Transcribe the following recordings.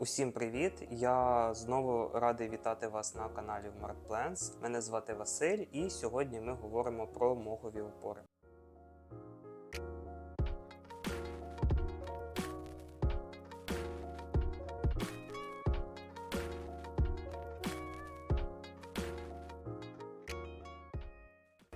Усім привіт! Я знову радий вітати вас на каналі Mark Plans. Мене звати Василь, і сьогодні ми говоримо про могові опори.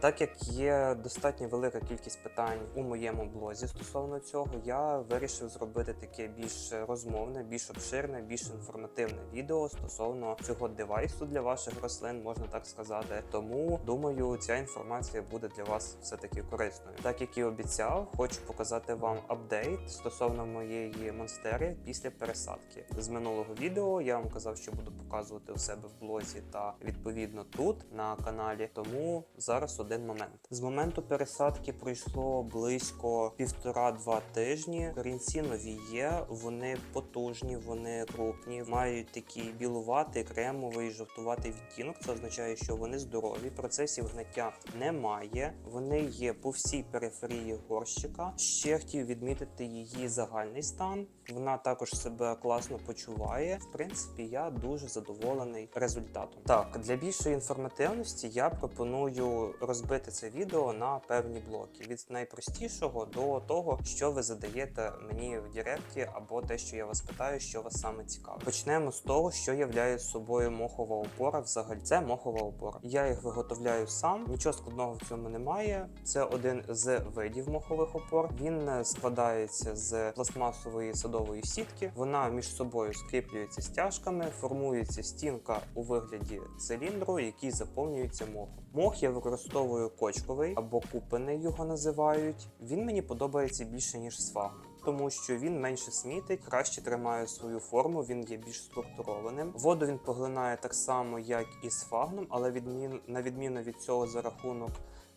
Так як є достатньо велика кількість питань у моєму блозі стосовно цього, я вирішив зробити таке більш розмовне, більш обширне, більш інформативне відео стосовно цього девайсу для ваших рослин, можна так сказати. Тому думаю, ця інформація буде для вас все таки корисною. Так як і обіцяв, хочу показати вам апдейт стосовно моєї монстери після пересадки. З минулого відео я вам казав, що буду показувати у себе в блозі та відповідно тут на каналі. Тому зараз один момент. З моменту пересадки пройшло близько півтора-два тижні. Корінці нові є, вони потужні, вони крупні, мають такий білуватий, кремовий, жовтуватий відтінок. Це означає, що вони здорові. Процесів гниття немає. Вони є по всій периферії горщика. Ще хотів відмітити її загальний стан. Вона також себе класно почуває. В принципі, я дуже задоволений результатом. Так, для більшої інформативності я пропоную розбити це відео на певні блоки від найпростішого до того, що ви задаєте мені в Директі, або те, що я вас питаю, що вас саме цікавить. Почнемо з того, що являє собою мохова опора. Взагалі, це мохова опора. Я їх виготовляю сам. Нічого складного в цьому немає. Це один з видів мохових опор. Він е, складається з пластмасової садової сітки. Вона між собою скріплюється стяжками, формується стінка у вигляді циліндру, який заповнюється мохом. Мох я використовую кочковий або купений його називають. Він мені подобається більше ніж сфагн. Тому що він менше смітить, краще тримає свою форму, він є більш структурованим. Воду він поглинає так само, як і з фагном, але відмін, на відміну від цього за рахунок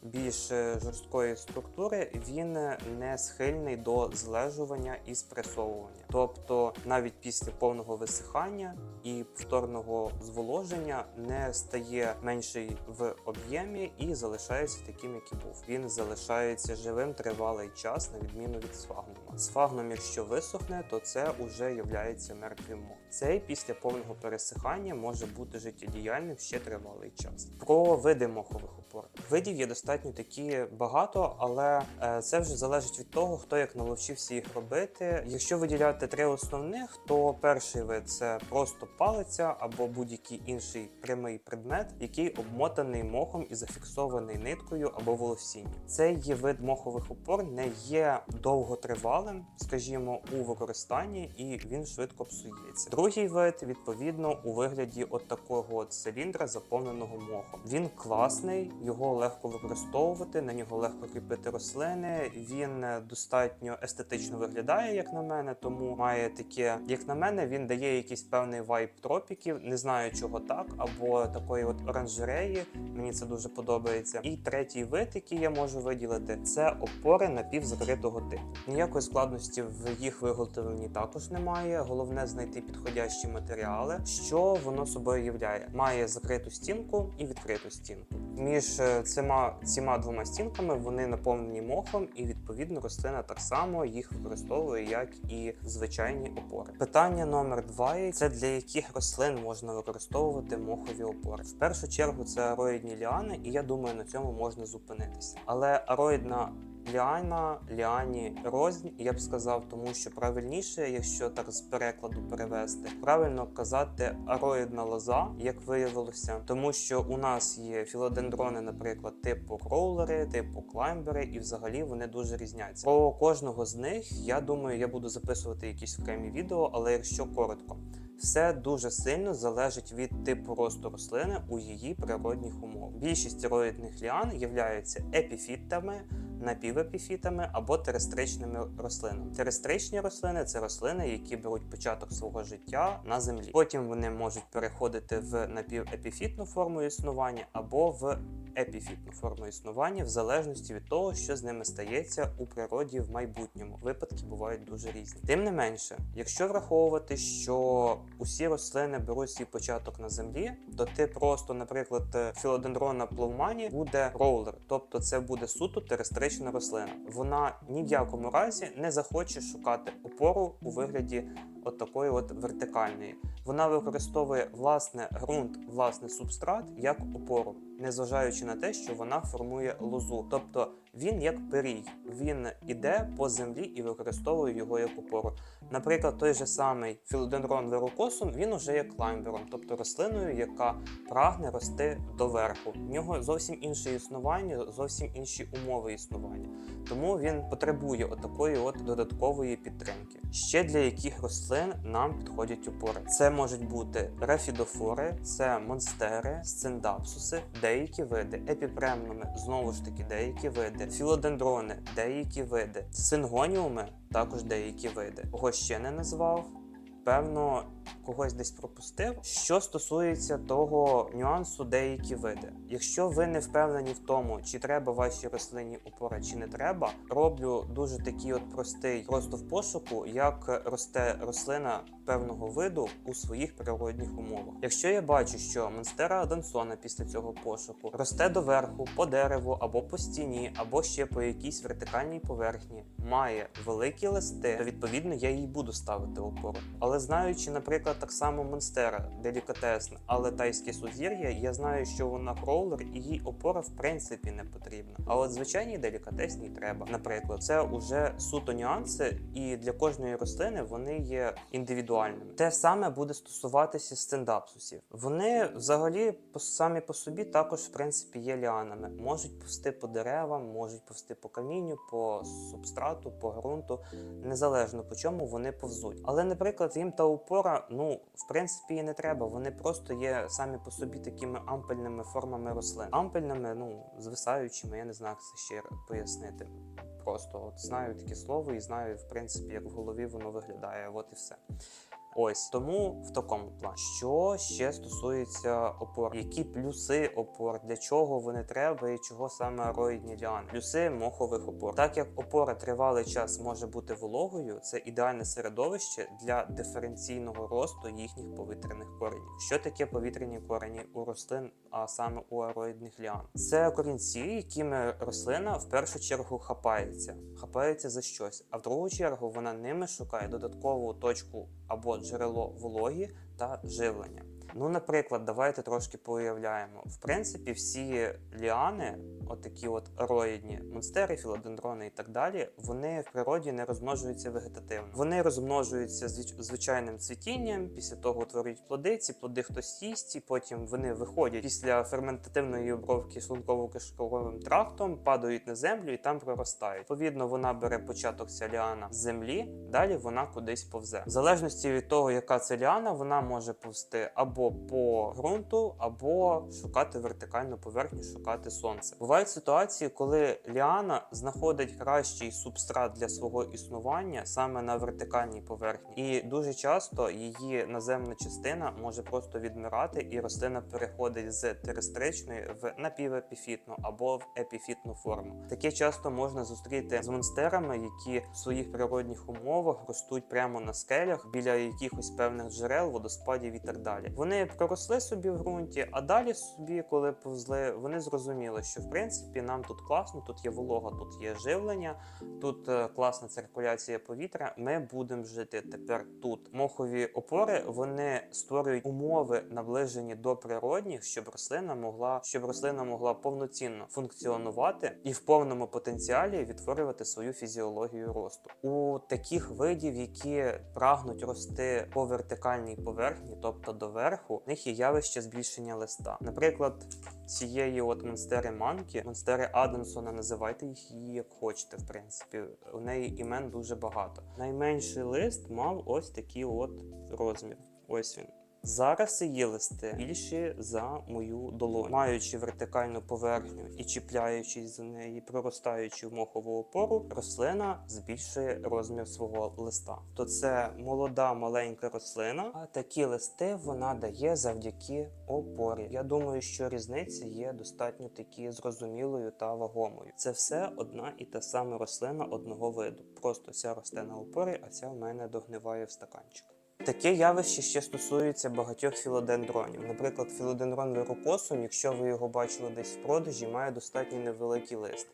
більш е, жорсткої структури, він не схильний до злежування і спресовування. Тобто, навіть після повного висихання і повторного зволоження не стає менший в об'ємі і залишається таким, як і був. Він залишається живим тривалий час, на відміну від сфагнума. Сфагном, якщо висохне, то це вже являється мертвим мох. Цей після повного пересихання може бути життєдіяльним ще тривалий час. Про види мохових опор. Видів є достатньо такі багато, але е, це вже залежить від того, хто як наловчився їх робити. Якщо виділяти три основних, то перший вид це просто палиця або будь-який інший прямий предмет, який обмотаний мохом і зафіксований ниткою або волосінням. Цей є вид мохових опор не є довготривалим, скажімо, у використанні, і він швидко псується. Другий вид, відповідно, у вигляді от такого циліндра, заповненого мохом. Він класний, його легко використовувати, на нього легко кріпити рослини. Він е, достатньо естетично виглядає, як на мене, тому має таке, як на мене, він дає якийсь певний вайб тропіків. Не знаю, чого так, або такої от оранжереї. Мені це дуже подобається. І третій вид, який я можу виділити, це опори напівзакритого типу. Ніякої складності в їх виготовленні також немає. Головне знайти підходящі матеріали, що воно собою являє. Має закриту стінку і відкриту стінку. Між е, цими, двома стінками вони наповнені мохом, і відповідно рослина так само їх використовує, як і звичайні опори. Питання номер два – це для яких рослин можна використовувати мохові опори. В першу чергу це ароїдні ліани, і я думаю, на цьому можна зупинитися. Але ароїдна Ліана, ліані, рознь, я б сказав, тому що правильніше, якщо так з перекладу перевести, правильно казати ароїдна лоза, як виявилося, тому що у нас є філодендрони, наприклад, типу кроулери, типу клаймбери, і взагалі вони дуже різняться. Про кожного з них я думаю, я буду записувати якісь окремі відео, але якщо коротко. Все дуже сильно залежить від типу росту рослини у її природних умовах. Більшість ароїдних ліан являються епіфітами, напівепіфітами або терестричними рослинами. Терестричні рослини це рослини, які беруть початок свого життя на землі. Потім вони можуть переходити в напівепіфітну форму існування або в епіфітну форму існування, в залежності від того, що з ними стається у природі в майбутньому. Випадки бувають дуже різні. Тим не менше, якщо враховувати, що усі рослини беруть свій початок на землі, то ти просто, наприклад, філодендрона пловмані буде роулер, тобто це буде суто терестрична рослина. Вона ні в якому разі не захоче шукати опору у вигляді от такої от вертикальної. Вона використовує власне ґрунт, власне субстрат як опору, незважаючи на те, що вона формує лозу. Тобто він як пирій, він іде по землі і використовує його як опору. Наприклад, той же самий філодендрон верокосум, він уже є клаймбером, тобто рослиною, яка прагне рости доверху. В нього зовсім інше існування, зовсім інші умови існування. Тому він потребує отакої от додаткової підтримки. Ще для яких рослин нам підходять опори. Це можуть бути рефідофори, це монстери, сциндапсуси, деякі види, епіпремнуми, знову ж таки, деякі види, філодендрони, деякі види, сингоніуми, також деякі види. Кого ще не назвав. Певно, когось десь пропустив. Що стосується того нюансу, деякі види. Якщо ви не впевнені в тому, чи треба вашій рослині опора, чи не треба, роблю дуже такий от простий просто в пошуку, як росте рослина певного виду у своїх природних умовах. Якщо я бачу, що монстера Адансона після цього пошуку росте доверху по дереву або по стіні, або ще по якійсь вертикальній поверхні, має великі листи, то відповідно я їй буду ставити опору. Але знаючи, наприклад, так само монстера делікатесна, але тайське сузір'я, я знаю, що вона кроулер і їй опора в принципі не потрібна. А от звичайній делікатесній треба. Наприклад, це уже суто нюанси, і для кожної рослини вони є індивідуальними. Те саме буде стосуватися стендапсусів. Вони взагалі самі по собі також в принципі є ліанами. Можуть повсти по деревам, можуть повсти по камінню, по субстрату, по ґрунту, незалежно по чому вони повзуть. Але, наприклад, їм та опора, ну в принципі, і не треба. Вони просто є самі по собі такими ампельними формами рослин. Ампельними, ну звисаючими, я не знаю, як це ще пояснити. Просто от знаю таке слово і знаю, в принципі, як в голові воно виглядає. От і все. Ось тому в такому плані. Що ще стосується опор, які плюси опор, для чого вони треба і чого саме ароїдні ліани? Плюси мохових опор. Так як опора тривалий час може бути вологою, це ідеальне середовище для диференційного росту їхніх повітряних коренів. Що таке повітряні корені у рослин, а саме у ароїдних ліан? Це корінці, якими рослина в першу чергу хапається, хапається за щось, а в другу чергу вона ними шукає додаткову точку або джерело вологі та живлення. Ну, наприклад, давайте трошки поуявляємо. В принципі, всі ліани, отакі от ароїдні, монстери, філодендрони і так далі, вони в природі не розмножуються вегетативно. Вони розмножуються звич- звичайним цвітінням, після того утворюють плоди, ці плоди хтось їсть, і потім вони виходять після ферментативної обробки шлунково-кишковим трактом, падають на землю і там проростають. Відповідно, вона бере початок ця ліана з землі, далі вона кудись повзе. В залежності від того, яка це ліана, вона може повзти або по ґрунту, або шукати вертикальну поверхню, шукати сонце. Бувають ситуації, коли ліана знаходить кращий субстрат для свого існування саме на вертикальній поверхні, і дуже часто її наземна частина може просто відмирати, і рослина переходить з теresтричної в напівепіфітну або в епіфітну форму. Таке часто можна зустріти з монстерами, які в своїх природних умовах ростуть прямо на скелях біля якихось певних джерел, водоспадів і так далі. Вони проросли собі в ґрунті, а далі собі, коли повзли, вони зрозуміли, що в принципі нам тут класно, тут є волога, тут є живлення, тут е, класна циркуляція повітря. Ми будемо жити тепер тут. Мохові опори вони створюють умови наближені до природних, щоб рослина могла, щоб рослина могла повноцінно функціонувати і в повному потенціалі відтворювати свою фізіологію росту. У таких видів, які прагнуть рости по вертикальній поверхні, тобто доверху, в них є явище збільшення листа. Наприклад, цієї от монстери манки, монстери Адамсона, називайте їх її як хочете. В принципі, у неї імен дуже багато. Найменший лист мав ось такий от розмір. Ось він. Зараз її листи більші за мою долоню, маючи вертикальну поверхню і чіпляючись за неї, проростаючи в мохову опору, рослина збільшує розмір свого листа. То це молода маленька рослина, а такі листи вона дає завдяки опорі. Я думаю, що різниця є достатньо такі зрозумілою та вагомою. Це все одна і та сама рослина одного виду. Просто ця росте на опорі, а ця в мене догниває в стаканчик. Таке явище ще стосується багатьох філодендронів. Наприклад, філодендрон верокосум, якщо ви його бачили десь в продажі, має достатньо невеликий лист.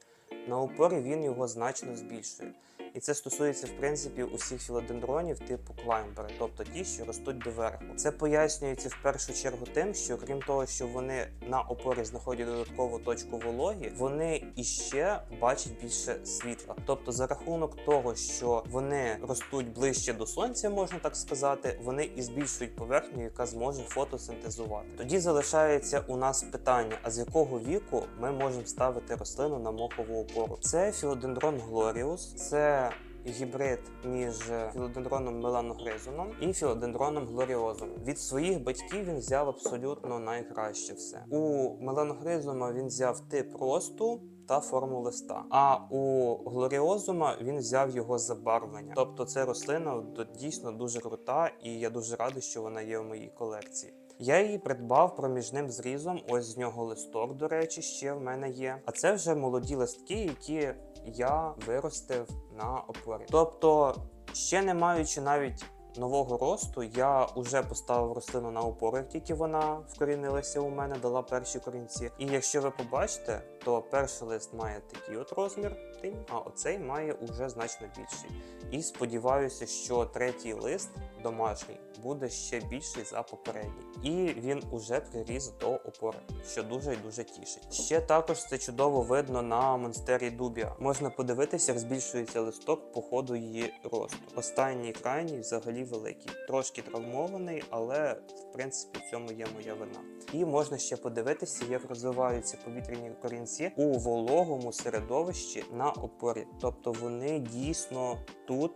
На опорі він його значно збільшує. І це стосується в принципі усіх філодендронів типу клаймбери, тобто ті, що ростуть доверху. Це пояснюється в першу чергу тим, що крім того, що вони на опорі знаходять додаткову точку вологі, вони іще бачать більше світла. Тобто, за рахунок того, що вони ростуть ближче до сонця, можна так сказати, вони і збільшують поверхню, яка зможе фотосинтезувати. Тоді залишається у нас питання: а з якого віку ми можемо ставити рослину на мохову опору? Це філодендрон глоріус, це гібрид між філодендроном меланогризоном і філодендроном глоріозом. Від своїх батьків він взяв абсолютно найкраще все. У меланогризома він взяв тип росту. Та форму листа. А у глоріозума він взяв його забарвлення. Тобто це рослина дійсно дуже крута, і я дуже радий, що вона є в моїй колекції. Я її придбав проміжним зрізом. Ось з нього листок, до речі, ще в мене є. А це вже молоді листки, які я виростив на опорі. Тобто, ще не маючи навіть нового росту, я вже поставив рослину на опору, як тільки вона вкорінилася у мене, дала перші корінці. І якщо ви побачите, то перший лист має такий от розмір, тинь, а оцей має уже значно більший. І сподіваюся, що третій лист домашній буде ще більший за попередній. І він уже приріс до опори, що дуже і дуже тішить. Ще також це чудово видно на монстері Дубія. Можна подивитися, як збільшується листок по ходу її росту. Останній крайній взагалі великий, трошки травмований, але в принципі в цьому є моя вина. І можна ще подивитися, як розвиваються повітряні корінці у вологому середовищі на опорі. Тобто вони дійсно тут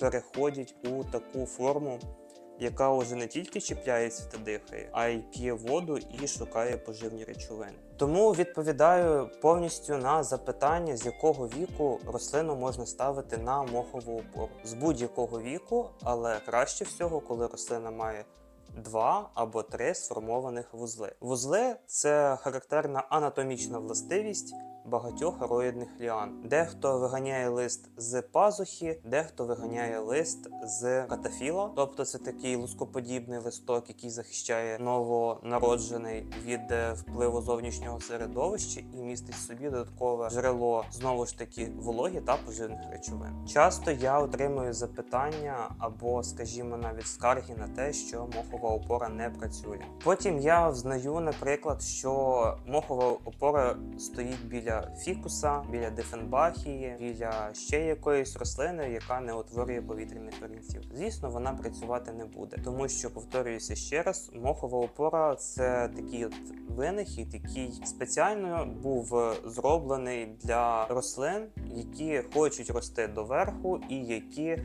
переходять у таку форму, яка вже не тільки чіпляється та дихає, а й п'є воду і шукає поживні речовини. Тому відповідаю повністю на запитання, з якого віку рослину можна ставити на мохову опору. З будь-якого віку, але краще всього, коли рослина має два або три сформованих вузли. Вузли це характерна анатомічна властивість багатьох ароїдних ліан. Дехто виганяє лист з пазухи, дехто виганяє лист з катафіла, тобто це такий лускоподібний листок, який захищає новонароджений від е, впливу зовнішнього середовища і містить в собі додаткове джерело знову ж таки вологі та поживних речовин. Часто я отримую запитання або, скажімо, навіть скарги на те, що мохова опора не працює. Потім я взнаю, наприклад, що мохова опора стоїть біля фікуса, біля дифенбахії, біля ще якоїсь рослини, яка не утворює повітряних корінців. Звісно, вона працювати не буде, тому що повторююся ще раз, мохова опора це такий от винахід, який спеціально був зроблений для рослин, які хочуть рости доверху і які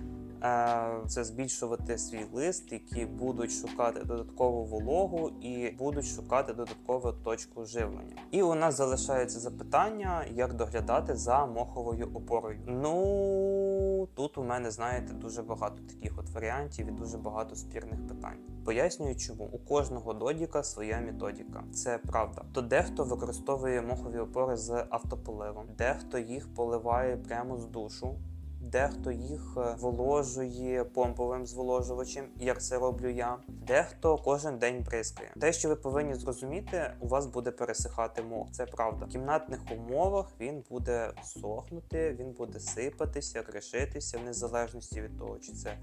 це збільшувати свій лист, які будуть шукати додаткову вологу і будуть шукати додаткову точку живлення. І у нас залишається запитання, як доглядати за моховою опорою. Ну тут у мене, знаєте, дуже багато таких от варіантів і дуже багато спірних питань. Пояснюю, чому у кожного додіка своя методика. Це правда. То дехто використовує мохові опори з автополивом, дехто їх поливає прямо з душу. Дехто їх е, воложує помповим зволожувачем, як це роблю я. Дехто кожен день бризкає. Те, що ви повинні зрозуміти, у вас буде пересихати мох. Це правда. В кімнатних умовах він буде сохнути, він буде сипатися, кришитися в незалежності від того, чи це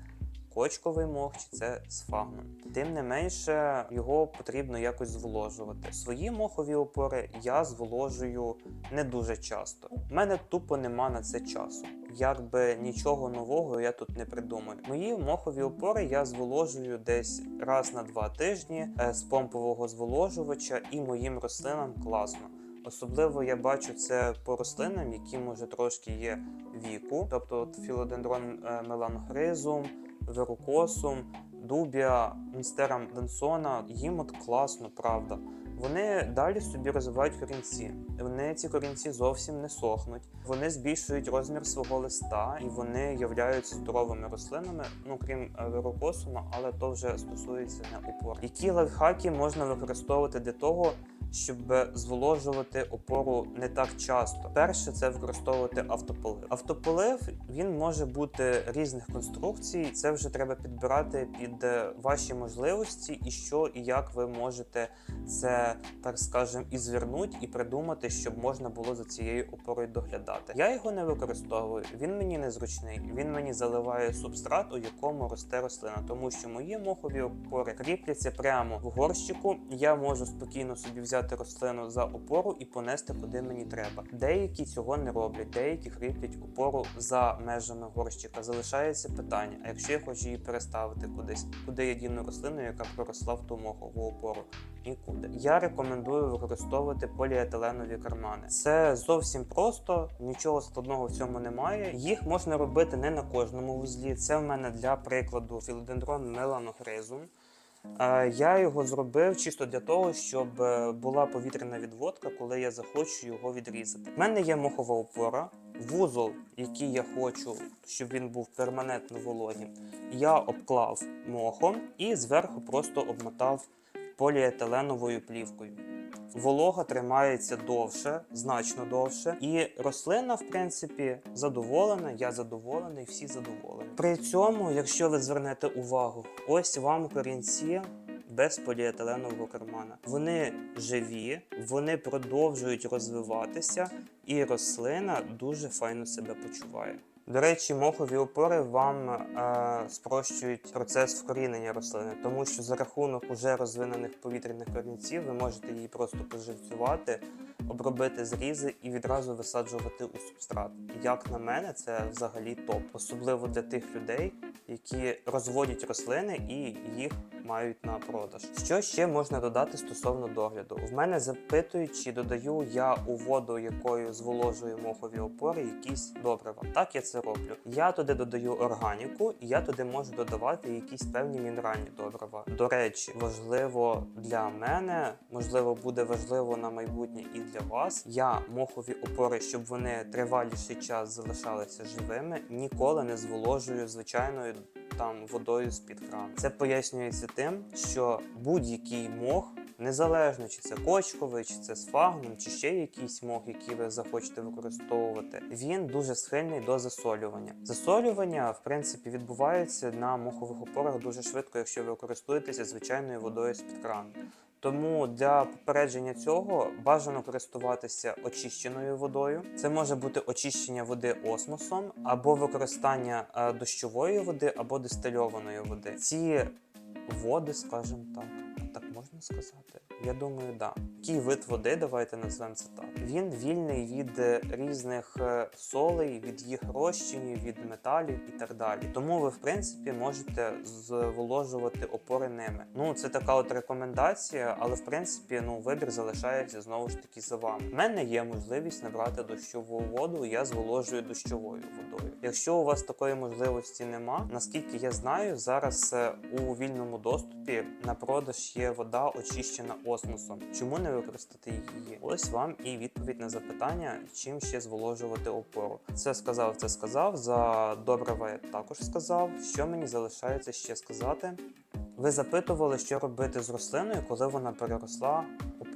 кочковий мох, чи це сфагнум. Тим не менше, його потрібно якось зволожувати. Свої мохові опори я зволожую не дуже часто. У мене тупо нема на це часу. Якби нічого нового я тут не придумаю. Мої мохові опори я зволожую десь раз на два тижні е, з помпового зволожувача, і моїм рослинам класно. Особливо я бачу це по рослинам, які може трошки є віку, тобто от філодендрон е, меланогризум, верукосум, дубія, монстера денсона. Їм от класно, правда. Вони далі собі розвивають корінці. Вони ці корінці зовсім не сохнуть. Вони збільшують розмір свого листа і вони являються здоровими рослинами, ну крім е, верокосума, але то вже стосується не опор. Які лайфхаки можна використовувати для того, щоб зволожувати опору не так часто. Перше це використовувати автополив. Автополив він може бути різних конструкцій. Це вже треба підбирати під е, ваші можливості і що і як ви можете це, так скажем, і звернути, і придумати, щоб можна було за цією опорою доглядати. Я його не використовую, він мені незручний. Він мені заливає субстрат, у якому росте рослина, тому що мої мохові опори кріпляться прямо в горщику. Я можу спокійно собі взяти рослину за опору і понести куди мені треба. Деякі цього не роблять, деякі кріплять опору за межами горщика. Залишається питання: а якщо я хочу її переставити кудись, куди я діну рослину, яка проросла в ту мохову опору? Нікуди. Я рекомендую використовувати поліетиленові кармани. Це зовсім просто, нічого складного в цьому немає. Їх можна робити не на кожному вузлі. Це в мене для прикладу філодендрон меланогризум. Я його зробив чисто для того, щоб е, була повітряна відводка, коли я захочу його відрізати. У мене є мохова опора, вузол, який я хочу, щоб він був перманентно вологим. Я обклав мохом і зверху просто обмотав поліетиленовою плівкою. Волога тримається довше, значно довше, і рослина, в принципі, задоволена. Я задоволений, всі задоволені. При цьому, якщо ви звернете увагу, ось вам корінці без поліетиленового кармана. Вони живі, вони продовжують розвиватися, і рослина дуже файно себе почуває. До речі, мохові опори вам е, спрощують процес вкорінення рослини, тому що за рахунок уже розвинених повітряних корінців ви можете її просто поживцювати, обробити зрізи і відразу висаджувати у субстрат. Як на мене, це взагалі топ, особливо для тих людей, які розводять рослини і їх мають на продаж. Що ще можна додати стосовно догляду? В мене запитують, чи додаю я у воду, якою зволожую мохові опори, якісь добрива. Так я це роблю. Я туди додаю органіку, і я туди можу додавати якісь певні мінеральні добрива. До речі, важливо для мене, можливо, буде важливо на майбутнє і для вас. Я мохові опори, щоб вони триваліший час залишалися живими, ніколи не зволожую звичайною там водою з-під крану. Це пояснюється тим, що будь-який мох, незалежно чи це кочковий, чи це сфагнум, чи ще якийсь мох, який ви захочете використовувати, він дуже схильний до засолювання. Засолювання, в принципі, відбувається на мохових опорах дуже швидко, якщо ви користуєтеся звичайною водою з-під крану. Тому для попередження цього бажано користуватися очищеною водою. Це може бути очищення води осмосом, або використання е, дощової води, або дистильованої води. Ці води, скажімо так, так можна сказати. Я думаю, да. Такий вид води, давайте назвемо це так. Він вільний від е, різних е, солей, від їх розчинів, від металів і так далі. Тому ви, в принципі, можете зволожувати опори ними. Ну, це така от рекомендація, але в принципі, ну, вибір залишається знову ж таки за вами. У мене є можливість набрати дощову воду, я зволожую дощовою водою. Якщо у вас такої можливості нема, наскільки я знаю, зараз е, у вільному доступі на продаж є вода очищена осмосом. Чому не використати її? Ось вам і відповідь на запитання, чим ще зволожувати опору. Це сказав, це сказав. За добрива я також сказав. Що мені залишається ще сказати? Ви запитували, що робити з рослиною, коли вона переросла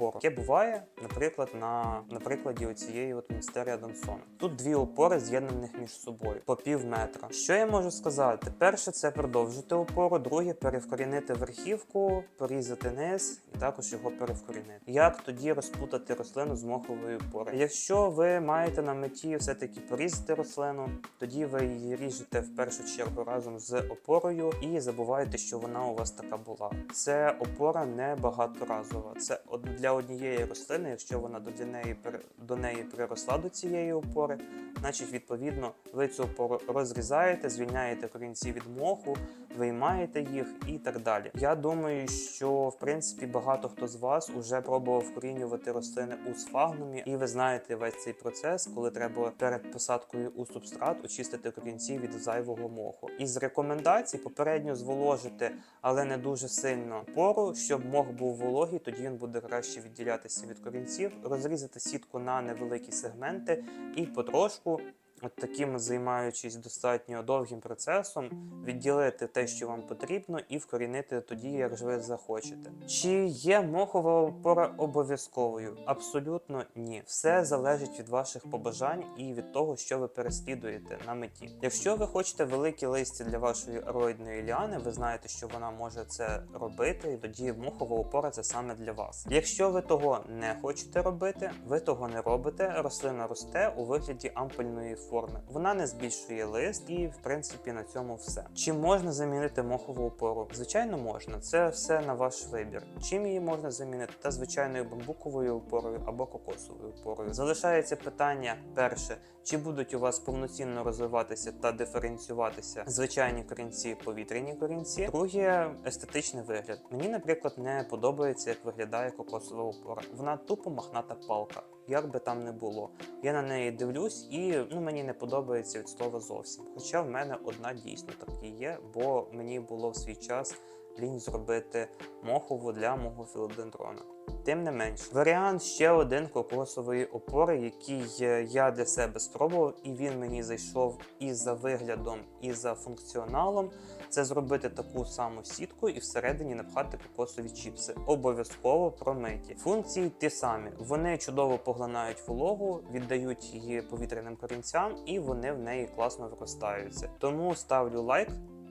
опору. Яке буває, наприклад, на, на прикладі оцієї от містерія Донсона. Тут дві опори з'єднаних між собою по пів метра. Що я можу сказати? Перше, це продовжити опору, друге перевкорінити верхівку, порізати низ і також його перевкорінити. Як тоді розплутати рослину з мохової опори? Якщо ви маєте на меті все-таки порізати рослину, тоді ви її ріжете в першу чергу разом з опорою і забуваєте, що вона у вас така була. Це опора не багаторазова. Це од- для однієї рослини, якщо вона до неї до неї приросла до цієї опори, значить відповідно ви цю опору розрізаєте, звільняєте корінці від моху, виймаєте їх і так далі. Я думаю, що в принципі багато хто з вас уже пробував вкорінювати рослини у сфагнумі, і ви знаєте весь цей процес, коли треба перед посадкою у субстрат очистити корінці від зайвого моху. Із рекомендацій попередньо зволожити, але не дуже сильно пору, щоб мох був вологий, тоді він буде краще відділятися від корінців, розрізати сітку на невеликі сегменти і потрошку от таким займаючись достатньо довгим процесом, відділити те, що вам потрібно, і вкорінити тоді, як ж ви захочете. Чи є мохова опора обов'язковою? Абсолютно ні. Все залежить від ваших побажань і від того, що ви переслідуєте на меті. Якщо ви хочете великі листя для вашої ароїдної ліани, ви знаєте, що вона може це робити, і тоді мохова опора це саме для вас. Якщо ви того не хочете робити, ви того не робите. Рослина росте у вигляді ампульної форми. Вона не збільшує лист, і в принципі на цьому все. Чи можна замінити мохову опору? Звичайно, можна. Це все на ваш вибір. Чим її можна замінити? Та звичайною бамбуковою опорою або кокосовою опорою. Залишається питання перше: чи будуть у вас повноцінно розвиватися та диференціюватися звичайні корінці, повітряні корінці? Друге естетичний вигляд. Мені, наприклад, не подобається, як виглядає кокосова опора. Вона тупо махната палка. Як би там не було, я на неї дивлюсь, і ну мені не подобається від слова зовсім. Хоча в мене одна дійсно так і є, бо мені було в свій час лінь зробити мохову для мого філодендрона. Тим не менш, варіант ще один кокосової опори, який е, я для себе спробував, і він мені зайшов і за виглядом, і за функціоналом. Це зробити таку саму сітку і всередині напхати кокосові чіпси. Обов'язково промиті. Функції ті самі. Вони чудово поглинають вологу, віддають її повітряним корінцям, і вони в неї класно виростаються. Тому ставлю лайк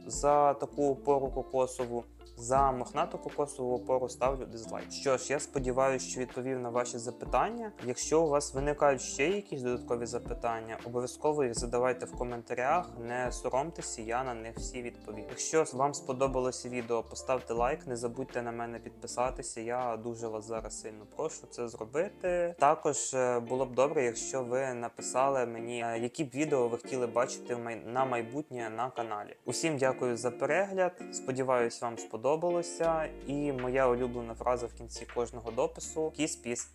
за таку поруку кокосову. За мохнату кокосову опору ставлю дизлайк. Що ж, я сподіваюся, що відповів на ваші запитання. Якщо у вас виникають ще якісь додаткові запитання, обов'язково їх задавайте в коментарях. Не соромтеся, я на них всі відповім. Якщо вам сподобалося відео, поставте лайк, не забудьте на мене підписатися. Я дуже вас зараз сильно прошу це зробити. Також е, було б добре, якщо ви написали мені, е, які б відео ви хотіли бачити на майбутнє на каналі. Усім дякую за перегляд. Сподіваюсь, вам сподобалося. І моя улюблена фраза в кінці кожного допису: Кіс-піс.